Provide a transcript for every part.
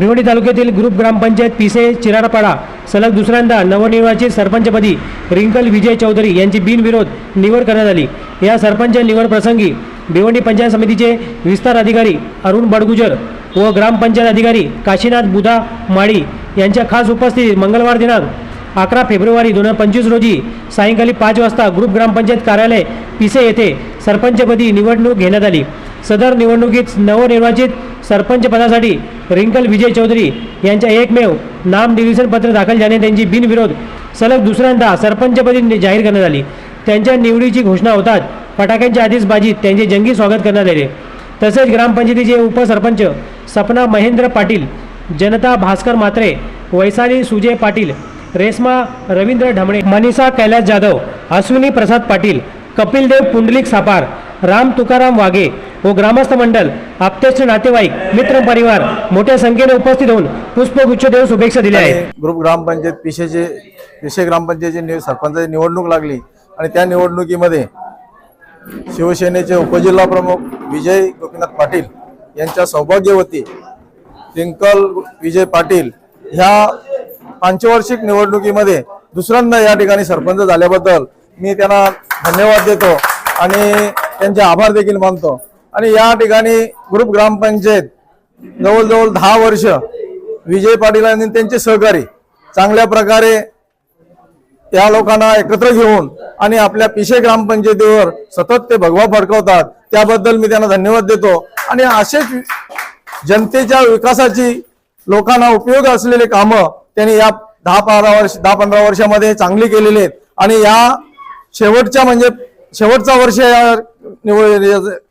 भिवंडी तालुक्यातील ग्रुप ग्रामपंचायत पिसे चिराडपाडा सलग दुसऱ्यांदा नवनिर्वाचित सरपंचपदी रिंकल विजय चौधरी यांची बिनविरोध निवड करण्यात आली. या सरपंच निवड प्रसंगी भिवंडी पंचायत समितीचे विस्तार अधिकारी अरुण बडगुजर व ग्रामपंचायत अधिकारी काशीनाथ बुधा माळी यांच्या खास उपस्थितीत मंगळवार दिनांक अकरा फेब्रुवारी दोन हजार पंचवीस रोजी सायंकाळी पाच वाजता ग्रुप ग्रामपंचायत कार्यालय पिसे येथे सरपंचपदी निवडणूक घेण्यात आली. सदर निवडणुकीत नवनिर्वाचित सरपंच पदासाठी रिंकल विजय चौधरी यांच्या एकमेव नाम डिव्हिजन पत्र दाखल झाल्याने त्यांची बिनविरोध सलग दुसऱ्यांदा सरपंचपदी जाहीर करण्यात आली. त्यांच्या निवडीची घोषणा होताच फटाक्यांच्या आतिषबाजीत त्यांचे जंगी स्वागत करण्यात आले. तसेच ग्रामपंचायतीचे उपसरपंच सपना महेंद्र पाटील जनता भास्कर मात्रे वैशाली सुजय पाटील रेश्मा रवींद्र ढमणे मनीषा कैलास जाधव अश्विनी प्रसाद पाटील कपिलदेव पुंडलिक सापार राम तुकाराम वाघे व ग्रामस्थ मंडळ आप्तेष्ट नातेवाईक मित्र परिवार मोठ्या संख्येने उपस्थित होऊन पुष्पगुच्छ देऊन शुभेच्छा दिल्या आहेत. ग्रुप ग्रामपंचायत पिशेचे पिशे ग्रामपंचायतची निव सरपंचाची निवडणूक लागली आणि त्या निवडणुकीमध्ये शिवसेनेचे उपजिल्हा प्रमुख विजय गोपीनाथ पाटील यांच्या सौभाग्यवती ट्विंकल विजय पाटील ह्या पंचवार्षिक निवडणुकीमध्ये दुसऱ्यांदा या ठिकाणी सरपंच झाल्याबद्दल मी त्यांना धन्यवाद देतो आणि त्यांचे आभार देखील मानतो. आणि या ठिकाणी ग्रुप ग्रामपंचायत जवळजवळ दहा वर्ष विजय पाटील आणि त्यांचे सहकारी चांगल्या प्रकारे या लोकांना एकत्र घेऊन आणि आपल्या पिशे ग्रामपंचायतीवर सतत ते भगवा फडकवतात त्याबद्दल मी त्यांना धन्यवाद देतो. आणि असेच जनतेच्या विकासाची लोकांना उपयोग असलेले कामं त्यांनी या दहा बारा वर्ष दहा पंधरा वर्षामध्ये चांगली केलेली आहेत. आणि या शेवटच्या म्हणजे शेवटचा वर्ष या निवड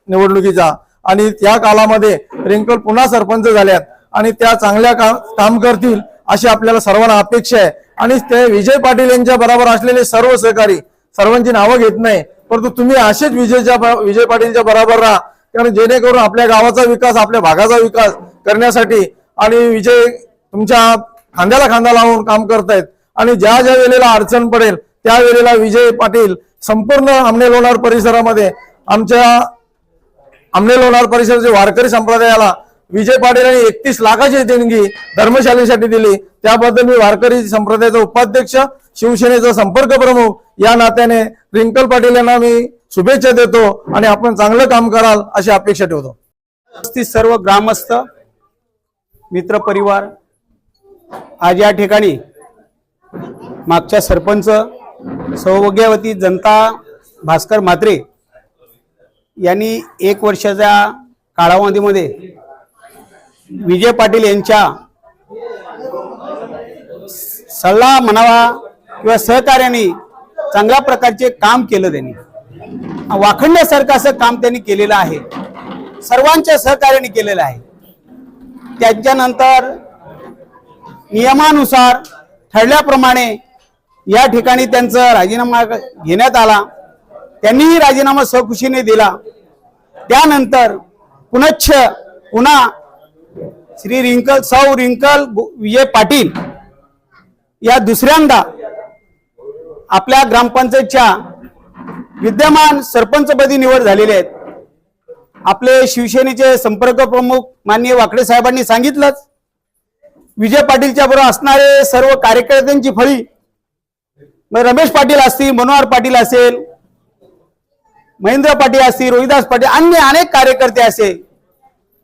निवडणुकीचा. आणि त्या कालामध्ये रिंकल पुन्हा सरपंच झाल्यात. आणि त्या चांगल्या काम काम करतील अशी आपल्याला सर्वांना अपेक्षा आहे. आणि ते विजय पाटील यांच्या बरोबर असलेले सर्व सहकारी सर्वांची नावं घेत नाही. परंतु तुम्ही असेच विजयच्या विजय पाटीलच्या बरोबर राहा. कारण जेणेकरून आपल्या गावाचा विकास आपल्या भागाचा विकास करण्यासाठी आणि विजय तुमच्या खांद्याला खांदा लावून काम करतायत. आणि ज्या ज्या वेळेला अडचण पडेल त्या वेळेला विजय पाटील संपूर्ण आमने लोणार परिसरामध्ये आमच्या आमने लोणार परिसराच्या वारकरी संप्रदायाला विजय पाटील यांनी एकतीस लाखाची देणगी धर्मशालेसाठी दिली. त्याबद्दल मी वारकरी संप्रदायाचा उपाध्यक्ष शिवसेनेचा संपर्क प्रमुख या नात्याने रिंकल पाटील यांना मी शुभेच्छा देतो आणि आपण चांगलं काम कराल अशी अपेक्षा ठेवतो. सर्व ग्रामस्थ मित्र परिवार आज या ठिकाणी मागच्या सरपंच सौभाग्यवती जनता भास्कर म्हात्रे यांनी एक वर्षाच्या कालावधीमध्ये विजय पाटील यांच्या सल्ला म्हणावा किंवा सहकार्याने चांगल्या प्रकारचे काम केलं त्यांनी. वाखणण्यासारखं असं काम त्यांनी केलेलं आहे. सर्वांच्या सहकार्याने केलेलं आहे. त्यांच्यानंतर नियमानुसार ठरल्याप्रमाणे या ठिकाणी त्यांचा राजीनामा घेण्यात आला. त्यांनीही राजीनामा सकुशीने दिला. त्यानंतर पुनच्छ पुन्हा श्री रिंकल सौ रिंकल विजय पाटील या दुसऱ्यांदा आपल्या ग्रामपंचायतच्या विद्यमान सरपंचपदी निवड झालेले आहेत. आपले शिवसेनेचे संपर्क प्रमुख माननीय वाकडे साहेबांनी सांगितलंच विजय पाटीलच्या बरोबर असणारे सर्व कार्यकर्त्यांची फळी मग रमेश पाटील असतील मनोहर पाटील असेल महेंद्र पाटील असतील रोहिदास पाटील अन्य अनेक कार्यकर्ते असेल.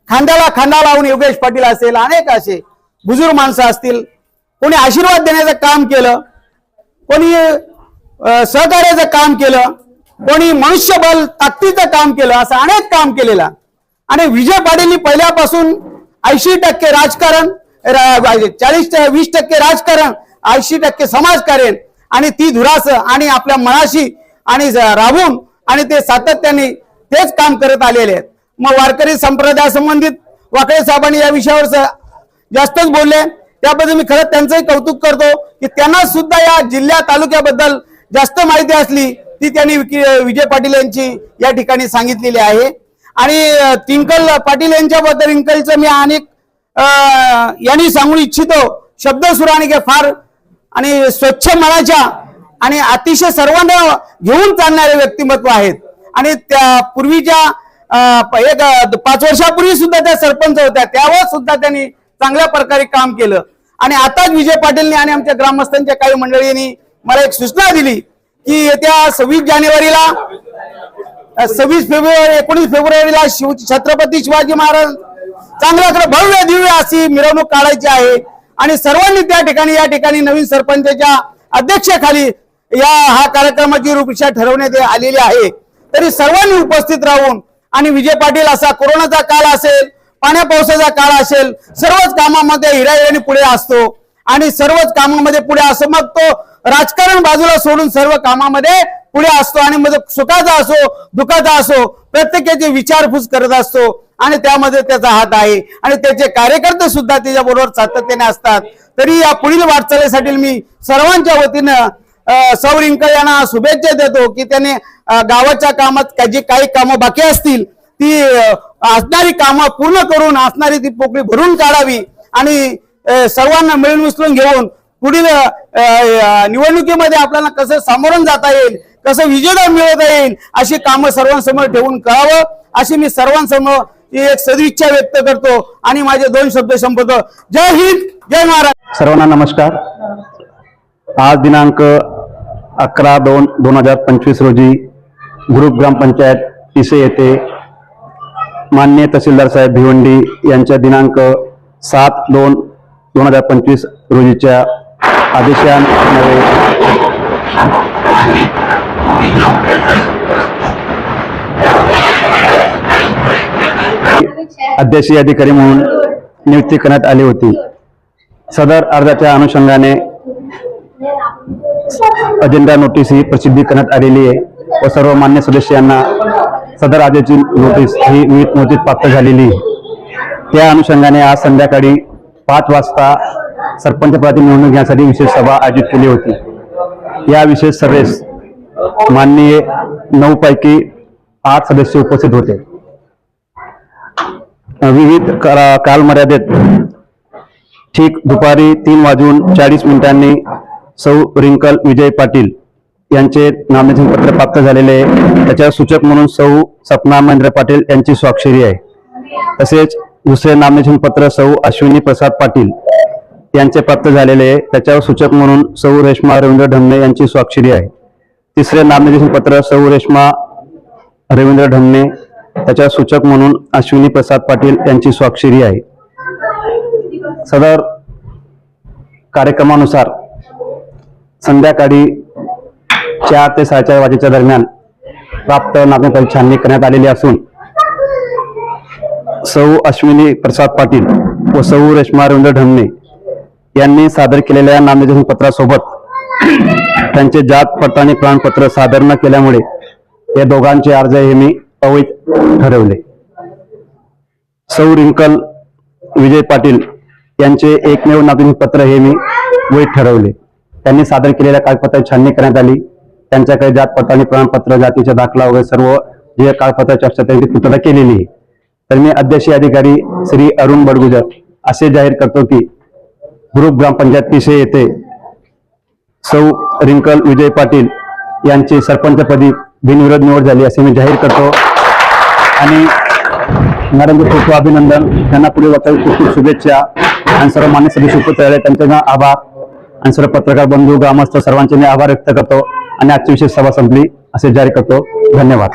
खांद्याला खांदा लावून योगेश पाटील असेल अनेक असे बुजुर्ग माणसं असतील. कोणी आशीर्वाद देण्याचं काम केलं कोणी सहकार्याचं काम केलं कोणी मनुष्यबल ताकदीचं काम केलं असं अनेक काम केलेलं. आणि विजय पाटीलनी पहिल्यापासून ऐंशी टक्के राजकारण चाळीस वीस टक्के राजकारण ऐंशी टक्के समाजकारण आणि ती धुरास आणि आपल्या मनाशी आणि राबून आणि ते सातत्याने तेच काम करत आलेले आहेत. मग वारकरी संप्रदाया संबंधित वाकळे साहेबांनी या विषयावर जास्तच बोलले. त्याबद्दल मी खरंच त्यांचंही कौतुक करतो की त्यांना सुद्धा या जिल्ह्या तालुक्याबद्दल जास्त माहिती असली ती त्यांनी विजय पाटील यांची या ठिकाणी सांगितलेली आहे. आणि टिंकल तिंकल पाटील यांच्याबद्दल रिंकलचं मी अनेक यांनी सांगू इच्छितो शब्द सुराने फार आणि स्वच्छ मनाच्या आणि अतिशय सर्वांना घेऊन चालणारे व्यक्तिमत्व आहेत. आणि त्या पूर्वीच्या एक पाच वर्षापूर्वी सुद्धा त्या सरपंच होत्या. त्यावर सुद्धा त्यांनी चांगल्या प्रकारे काम केलं. आणि आताच विजय पाटीलने आणि आमच्या ग्रामस्थांच्या काही मंडळींनी मला एक सूचना दिली की येत्या सव्वीस जानेवारीला सव्वीस फेब्रुवारी एकोणीस फेब्रुवारीला शिव छत्रपती शिवाजी महाराज चांगल्या भव्य दिव्य अशी मिरवणूक काढायची आहे. आणि सर्वांनी त्या ठिकाणी या ठिकाणी नवीन सरपंचाच्या अध्यक्षाखाली या हा कार्यक्रमाची रूपरेषा ठरवण्यात आलेली आहे. तरी सर्वांनी उपस्थित राहून आणि विजय पाटील असा कोरोनाचा काळ असेल पाण्या पावसाचा काळ असेल सर्वच कामामध्ये हिराहिराने पुढे असतो. आणि सर्वच कामामध्ये पुढे असं मग तो राजकारण बाजूला सोडून सर्व कामामध्ये पुढे असतो आणि मग सुखाचा असो दुःखाचा असो प्रत्येकाची विचारपूस करत असतो आणि त्यामध्ये त्याचा हात आहे. आणि त्याचे कार्यकर्ते सुद्धा त्याच्याबरोबर सातत्याने असतात. तरी या पुढील वाटचालीसाठी मी सर्वांच्या वतीनं सौ रिंकल यांना शुभेच्छा देतो की त्याने गावाच्या कामात जी काही कामं बाकी असतील ती असणारी कामं पूर्ण करून असणारी ती पोकळी भरून काढावी आणि सर्वांना मिळून मिसळून घेऊन पुढील निवडणुकीमध्ये आपल्याला कसं सामोरून जाता येईल कसं विजेता मिळवता येईल. अशी कामं सर्वांसमोर ठेवून करावं. अशी मी सर्वांसमोर एक सदिच्छा व्यक्त करतो. आणि माझे दोन शब्द संपवतो. जय हिंद जय महाराज सर्वांना नमस्कार. आज दिनांक अकरा दोन दोन हजार पंचवीस रोजी ग्रुप ग्रामपंचायत पिसे येथे मान्य तहसीलदार साहेब भिवंडी यांच्या दिनांक सात दोन दोन हजार पंचवीस रोजीच्या आदेशांमुळे अध्यक्षीय अधिकारी म्हणून नियुक्ती करण्यात आली होती. सदर अर्जाच्या अनुषंगाने अजेंडा नोटीस ही प्रसिद्धी करण्यात आलेली आहे व सर्व मान्य सदस्यांना सदर अर्जाची नोटीस ही विविध नोटीस प्राप्त झालेली आहे. त्या अनुषंगाने आज संध्याकाळी पाच वाजता सरपंच पदाची निवडणूक घेण्यासाठी विशेष सभा आयोजित केली होती. या विशेष सभेस माननीय नऊ पैकी आठ सदस्य उपस्थित होते. विविध कालमर्यादेत. ठीक दुपारी तीन वाजून चाळीस मिनिटांनी सौ रिंकल विजय पाटील यांचे नामनिर्देशन पत्र प्राप्त झालेले आहे. त्याच्या सूचक म्हणून सौ सपना महेंद्र पाटील यांची स्वाक्षरी आहे. तसेच दुसरे नामनिर्देशन पत्र सौ अश्विनी प्रसाद पाटील यांचे प्राप्त झालेले आहे. त्याच्यावर सूचक म्हणून सौ रेश्मा रवींद्र ढमणे यांची स्वाक्षरी आहे. तिसरे नामनिर्देशन पत्र सौ रेश्मा रवींद्र ढमणे त्याच्या सूचक म्हणून अश्विनी प्रसाद पाटील यांची स्वाक्षरी आहे. सदर कार्यक्रमानुसार संध्याकाळी चार ते साडेचार वाजेच्या दरम्यान प्राप्त नागरिकांची छाननी करण्यात आलेली असून सौ अश्विनी प्रसाद पाटील व सौ रेश्मा रवींद्र ढमणे यांनी सादर केलेल्या नामनिर्देशन पत्रासोबत त्यांचे जात पडताळणी प्रमाणपत्र सादर न केल्यामुळे या दोघांचे अर्ज हे मी अवैध ठरवले. सौ रिंकल विजय पाटील यांचे एकमेव नागरिक पत्र हे मी वैध ठरवले. त्यांनी सादर केलेल्या कागदपत्र छाननी करण्यात आली. त्यांच्याकडे जात पडताळणी प्रमाणपत्र जातीचा दाखला वगैरे सर्व जे कागदपत्राची चर्चा त्यांची पूर्तता केलेली आहे. तर मी अध्यक्षीय अधिकारी श्री अरुण बडगुजर असे जाहीर करतो की ग्रुप ग्रामपंचायत पिसे येथे सौ रिंकल विजय पाटील यांची सरपंचपदी बिनविरोध निवड झाली असे मी जाहीर करतो. आणि नरेंद्र खूप अभिनंदन. त्यांना पुढे वाटत खूप खूप शुभेच्छा. आणि सर्व मान्य सदस्य उपस्थित राहिले त्यांचे आभार. आणि सर्व पत्रकार बंधू ग्रामस्थ सर्वांचे मी आभार व्यक्त करतो. आणि आजची विशेष सभा संपली. असे जाहीर करतो. धन्यवाद.